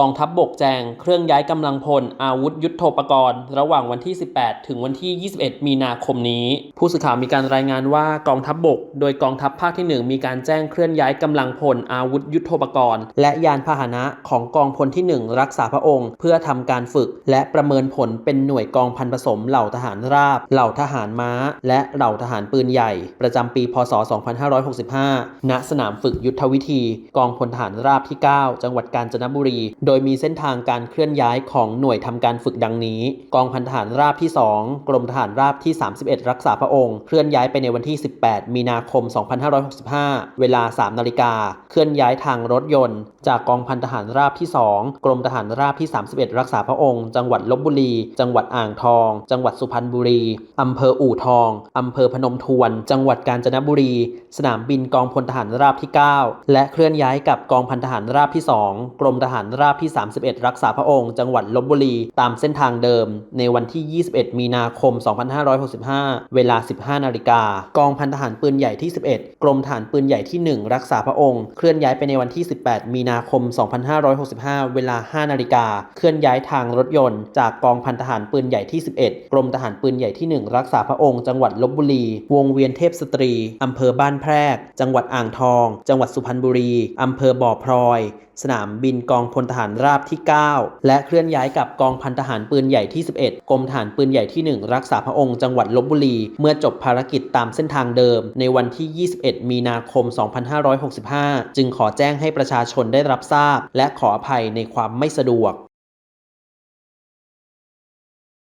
กองทัพบบกแจงเครื่องย้ายกำลังพลอาวุธยุทโธปกรณ์ ระหว่างวันที่ 18 ถึงวันที่ 21 มีนาคมนี้ ผู้สื่อข่าวมีการรายงานว่ากองทัพบบก โดยกองทัพภาคที่ 1 มีการแจ้งเคลื่อนย้ายกำลังพลอาวุธยุทโธปกรณ์ และยานพาหนะของกองพลที่ 1 รักษาพระองค์ เพื่อทำการฝึก และประเมินผลเป็นหน่วยกองพันผสมเหล่าทหารราบ เหล่าทหารม้า และเหล่าทหารปืนใหญ่ ประจำปี พศ 2565 ณ สนามฝึกยุทธวิธี กองพลทหารราบที่ 9 จังหวัดกาญจนบุรีโดยมีเส้นทางการเคลื่อนย้ายของหน่วยทำการฝึกดังนี้ กองพันทหารราบที่ 2 กรมทหารราบที่ 31 รักษาพระองค์ เคลื่อนย้ายไปในวันที่ 18 มีนาคม 2565 เวลา 3 นาฬิกา เคลื่อนย้ายทางรถยนต์ จากกองพันทหารราบที่ 2 กรมทหารราบที่ 31 รักษาพระองค์ จังหวัดลบบุรี จังหวัดอ่างทอง จังหวัดสุพรรณบุรี อำเภออู่ทอง อำเภอพนมทวน จังหวัดกาญจนบุรี สนามบินกองพลทหารราบที่ 9 และเคลื่อนย้ายกับกองพันทหารราบที่ 2 กรมทหารราบที่ 31 รักษาพระองค์ จังหวัดลบบุรี ตามเส้นทางเดิม ในวันที่ 21 มีนาคม 2565 เวลา 15 นาฬิกา กองพันทหารปืนใหญ่ที่ 11 กรมทหารปืนใหญ่ที่ 1 รักษาพระองค์ เคลื่อนย้ายไปในวันที่ 18 มีนาคม 2565 เวลา 5 นาฬิกา เคลื่อนย้ายทางรถยนต์ จากกองพันทหารปืนใหญ่ที่ 11 กรมทหารปืนใหญ่ที่ 1 รักษาพระองค์ จังหวัดลบบุรี วงเวียนเทพสตรี อำเภอบ้านแพรก จังหวัดอ่างทอง จังหวัดสุพรรณบุรี อำเภอบ่อพลอย สนามบินกองพลทหารราบที่ 9 และเคลื่อนย้ายกับกองพันทหารปืนใหญ่ที่ 11 กรมฐานปืนใหญ่ที่ 1 รักษาพระองค์จังหวัดลบบุรี เมื่อจบภารกิจตามเส้นทางเดิม ในวันที่ 21 มีนาคม 2565 จึงขอแจ้งให้ประชาชนได้รับทราบ และขออภัยในความไม่สะดวก